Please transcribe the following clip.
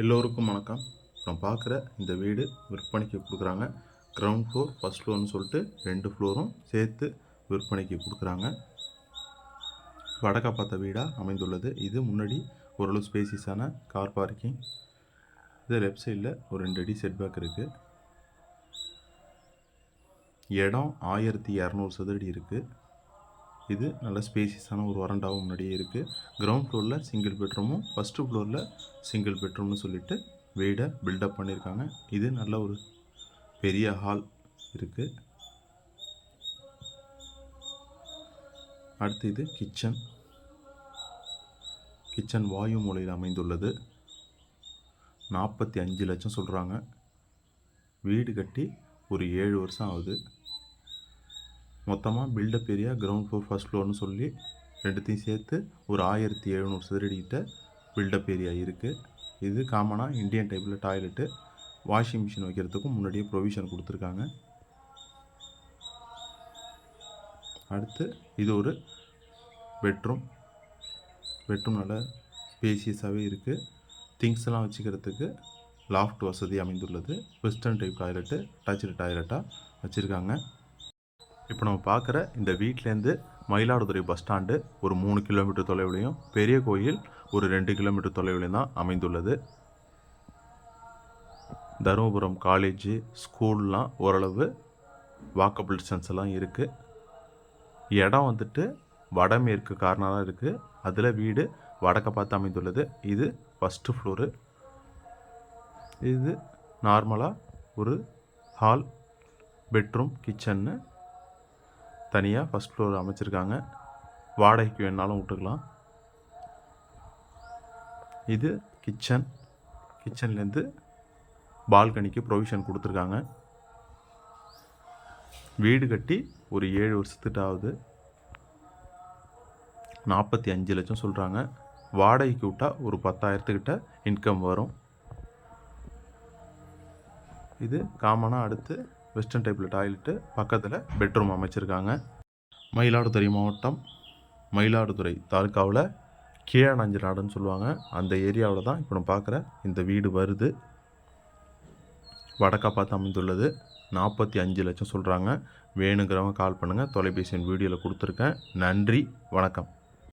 எல்லோருக்கும் வணக்கம். நான் பார்க்குற இந்த வீடு விற்பனைக்கு கொடுக்குறாங்க. கிரவுண்ட் ஃப்ளோர் ஃபஸ்ட் ஃப்ளோர்னு சொல்லிட்டு ரெண்டு ஃப்ளோரும் சேர்த்து விற்பனைக்கு கொடுக்குறாங்க. வடக்க பார்த்த வீடாக அமைந்துள்ளது. இது முன்னாடி ஓரளவு ஸ்பேசிஸான கார் பார்க்கிங் இது லெஃப்ட் சைடில் ஒரு ரெண்டு அடி செட்பேக் இருக்குது இடம் ஆயிரத்தி இரநூறு சதுரடி இருக்குது இது நல்ல ஸ்பேசியஸான ஒரு வரண்டாவும் முன்னாடியே இருக்குது கிரவுண்ட் ஃப்ளோரில் சிங்கிள் பெட்ரூமும் ஃபஸ்ட்டு ஃப்ளோரில் சிங்கிள் பெட்ரூம்னு சொல்லிட்டு வீடை பில்டப் பண்ணியிருக்காங்க இது நல்ல ஒரு பெரிய ஹால் இருக்குது அடுத்து இது கிச்சன் கிச்சன் வாயு மூலையில் அமைந்துள்ளது. நாற்பத்தி அஞ்சு லட்சம் சொல்கிறாங்க வீடு கட்டி ஒரு ஏழு வருஷம் ஆகுது. மொத்தமாக built up area ground floor first ஃப்ளோர்னு சொல்லி ரெண்டுத்தையும் சேர்த்து ஒரு ஆயிரத்தி எழுநூறு சதுரடிக்கிட்ட பில்டப் ஏரியா இருக்குது இது காமனாக இந்தியன் டைப்பில் டாய்லெட்டு வாஷிங் மிஷின் வைக்கிறதுக்கும் முன்னாடியே ப்ரொவிஷன் கொடுத்துருக்காங்க. அடுத்து இது ஒரு பெட்ரூம் பெட்ரூம் நல்லா ஸ்பேசியஸாகவே இருக்குது திங்ஸ் எல்லாம் வச்சுக்கிறதுக்கு லாஃப்ட் வசதி அமைந்துள்ளது. வெஸ்டர்ன் டைப் டாய்லெட்டு அட்டாச்சு டாய்லெட்டாக வச்சுருக்காங்க. இப்போ நம்ம பார்க்குற இந்த வீட்டிலேருந்து மயிலாடுதுறை பஸ் ஸ்டாண்டு ஒரு மூணு கிலோமீட்டர் தொலைவிலையும் பெரிய கோயில் ஒரு ரெண்டு கிலோமீட்டர் தொலைவிலையும் தான் அமைந்துள்ளது. தருமபுரம் காலேஜு ஸ்கூல்லாம் ஓரளவு வாக்கபிள் டிஸ்டன்ஸ் எல்லாம் இருக்குது இடம் வந்துட்டு வடமேற்கு கார்னராக இருக்குது அதில் வீடு வடக்க பார்த்து அமைந்துள்ளது. இது ஃபஸ்ட்டு ஃப்ளோரு இது நார்மலாக ஒரு ஹால் பெட்ரூம் கிச்சன்னு தனியாக ஃபஸ்ட் ஃப்ளோர் அமைச்சிருக்காங்க. வாடகைக்கு வேணாலும் விட்டுக்கலாம். இது கிச்சன் கிச்சன்லேருந்து பால்கனிக்கு ப்ரொவிஷன் கொடுத்துருக்காங்க. வீடு கட்டி ஒரு ஏழு வருஷத்துக்கிட்ட ஆகுது. நாற்பத்தி அஞ்சு லட்சம் சொல்கிறாங்க வாடகைக்கு விட்டால் ஒரு பத்தாயிரத்துக்கிட்ட இன்கம் வரும். இது காமனாக அடுத்து வெஸ்டர்ன் டைப்பில் டாய்லெட்டு பக்கத்தில் பெட்ரூம் அமைச்சிருக்காங்க. மயிலாடுதுறை மாவட்டம் மயிலாடுதுறை தாலுக்காவில் கீழநஞ்சு நாடுன்னு சொல்லுவாங்க. அந்த ஏரியாவில் தான் இப்போ நம்ம பார்க்குற இந்த வீடு வருது. வடக்கா பார்த்து அமைந்துள்ளது. நாற்பத்தி அஞ்சு லட்சம் சொல்கிறாங்க வேணுங்கிறவங்க கால் பண்ணுங்கள் தொலைபேசியின் வீடியோவில் கொடுத்துருக்கேன். நன்றி. வணக்கம்.